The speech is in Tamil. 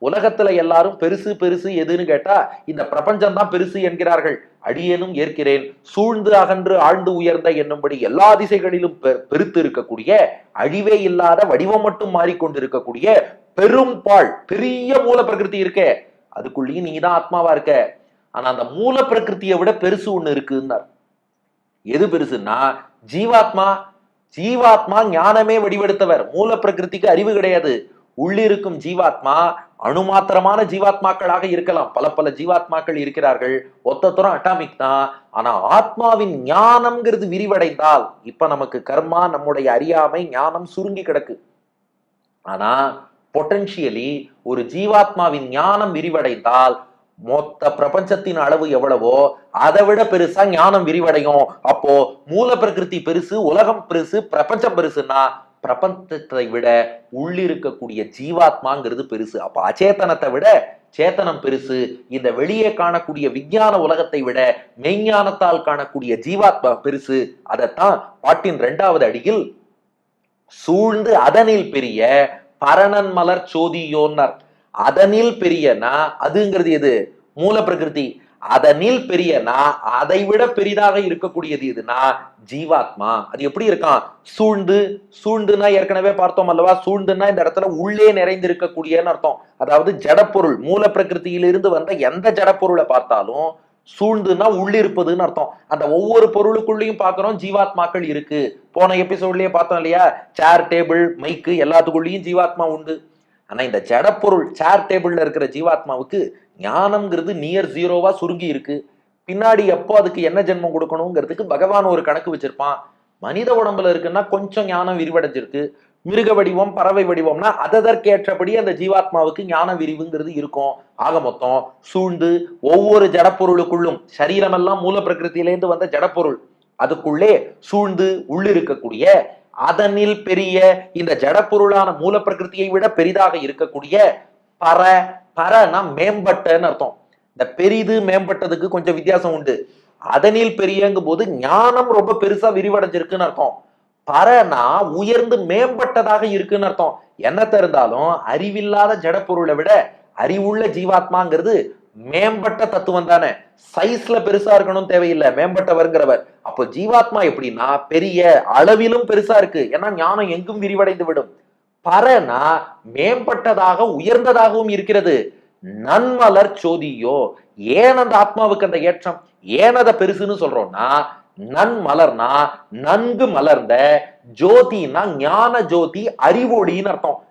உலகத்துல எல்லாரும் பெருசு பெருசு எதுன்னு கேட்டா இந்த பிரபஞ்சம் தான் பெருசு என்கிறார்கள். அடியேனும் ஏற்கிறேன். சூழ்ந்து அகன்று ஆழ்ந்து உயர்ந்த என்னும்படி எல்லா திசைகளிலும் பெ- பெருத்து இருக்கக்கூடிய அழிவே இல்லாத வடிவம் மட்டும் மாறிக்கொண்டிருக்கக்கூடிய பெரும்பால் பெரிய மூல பிரகிருதி இருக்கே. அதுக்குள்ளேயும் நீ தான் ஆத்மாவா இருக்க. ஆனா அந்த மூல பிரகிருதியை விட பெருசு ஒண்ணு இருக்குன்னார். எது பெருசுன்னா ஜீவாத்மா ஜீவாத்மா ஞானமே வடிவெடுத்தவர். மூல பிரகிருதிக்கு அறிவு கிடையாது. உள்ளிருக்கும் ஜீவாத்மா அணுமாத்திரமான ஜீவாத்மாக்களாக இருக்கலாம். பல பல ஜீவாத்மாக்கள் இருக்கிறார்கள். ஒத்தத்துறம் அட்டாமிக் தான். ஆனா ஆத்மாவின் ஞானம்ங்கிறது விரிவடைந்தால் இப்ப நமக்கு கர்மா நம்முடைய அறியாமை ஞானம் சுருங்கி கிடக்கு. ஆனா பொட்டன்ஷியலி ஒரு ஜீவாத்மாவின் ஞானம் விரிவடைந்தால் மொத்த பிரபஞ்சத்தின் அளவு எவ்வளவோ அதை விட பெருசா ஞானம் விரிவடையும். அப்போ மூல பிரகிருதி பெருசு உலகம் பெருசு பிரபஞ்சம் பெருசுன்னா பிரபஞ்சத்தை விட உள்ளிருக்கக்கூடிய ஜீவாத்மாங்கிறது பெருசு. அப்ப அச்சேத்தனத்தை விட சேத்தனம் பெருசு. இந்த வெளியே காணக்கூடிய விஞ்ஞான உலகத்தை விட மெய்ஞானத்தால் காணக்கூடிய ஜீவாத்மா பெருசு. அதைத்தான் பாட்டின் இரண்டாவது அடியில் சூழ்ந்து அதனில் பெரிய பரணன் மலர் சோதியோன்னர். அதனில் பெரியனா அதுங்கிறது எது? மூல பிரகிருதி அதனில் பெரியனா அதை விட பெரிதாக இருக்கக்கூடியது எதுனா ஜீவாத்மா. அது எப்படி இருக்கான்? சூழ்ந்து சூழ்ந்துனா ஏற்கனவே பார்த்தோம் அல்லவா? சூழ்ந்துன்னா இந்த இடத்துல உள்ளே நிறைந்திருக்கக்கூடியன்னு அர்த்தம். அதாவது ஜடப்பொருள் மூல பிரகிருத்தியிலிருந்து வந்த எந்த ஜடப்பொருளை பார்த்தாலும் சூழ்ந்துன்னா உள்ளிருப்பதுன்னு அர்த்தம். அந்த ஒவ்வொரு பொருளுக்குள்ளேயும் பார்க்குறோம் ஜீவாத்மாக்கள் இருக்கு. போன எபிசோட்லயே பார்த்தோம் இல்லையா? சேர் டேபிள் மைக்கு எல்லாத்துக்குள்ளேயும் ஜீவாத்மா உண்டு. ஆனா இந்த ஜடப்பொருள் சேர் டேபிள்ல இருக்கிற ஜீவாத்மாவுக்கு ஞானம்ங்கிறது நியர் ஜீரோவா சுருங்கி இருக்கு. பின்னாடி எப்போ அதுக்கு என்ன ஜென்மம் கொடுக்கணுங்கிறதுக்கு பகவான் ஒரு கணக்கு வச்சிருப்பான். மனித உடம்புல இருக்குன்னா கொஞ்சம் ஞானம் விரிவடைஞ்சிருக்கு. மிருக வடிவம் பறவை வடிவம்னா அதற்கேற்றபடி அந்த ஜீவாத்மாவுக்கு ஞான விரிவுங்கிறது இருக்கும். ஆக மொத்தம் சூழ்ந்து ஒவ்வொரு ஜடப்பொருளுக்குள்ளும் சரீரமெல்லாம் மூல பிரகிருத்திலேருந்து வந்த ஜடப்பொருள் அதுக்குள்ளே சூழ்ந்து உள்ளிருக்கக்கூடிய அதனில் பெரிய இந்த ஜடப்பொருளான மூல பிரகிருத்தியை விட பெரிதாக இருக்கக்கூடிய பர பரனா மேம்பட்டன்னு அர்த்தம். இந்த பெரிது மேம்பட்டதுக்கு கொஞ்சம் வித்தியாசம் உண்டு. அதனில் பெரியங்கும் போது ஞானம் ரொம்ப பெருசா விரிவடைஞ்சிருக்குன்னு அர்த்தம். பரனா உயர்ந்து மேம்பட்டதாக இருக்குன்னு அர்த்தம். என்ன இருந்தாலும் அறிவில்லாத ஜடப்பொருளை விட அறிவுள்ள ஜீவாத்மாங்கிறது மேம்பட்ட தத்துவம் தானே. சைஸ்ல பெருசா இருக்கணும் தேவையில்லை. மேம்பட்டவர்ங்கிறவர். அப்போ ஜீவாத்மா எப்படின்னா பெரிய அளவிலும் பெருசா இருக்கு. ஏன்னா ஞானம் எங்கும் விரிவடைந்து விடும். பரனா மேம்பட்டதாக உயர்ந்ததாகவும் இருக்கிறது. நன்மலர் சோதியோ ஏன் அந்த ஆத்மாவுக்கு அந்த ஏற்றம்? ஏன் அதை பெருசுன்னு சொல்றோம்னா நன்மலர்னா நன்கு மலர்ந்த ஜோதினா ஞான ஜோதி அறிவொளின்னு அர்த்தம்.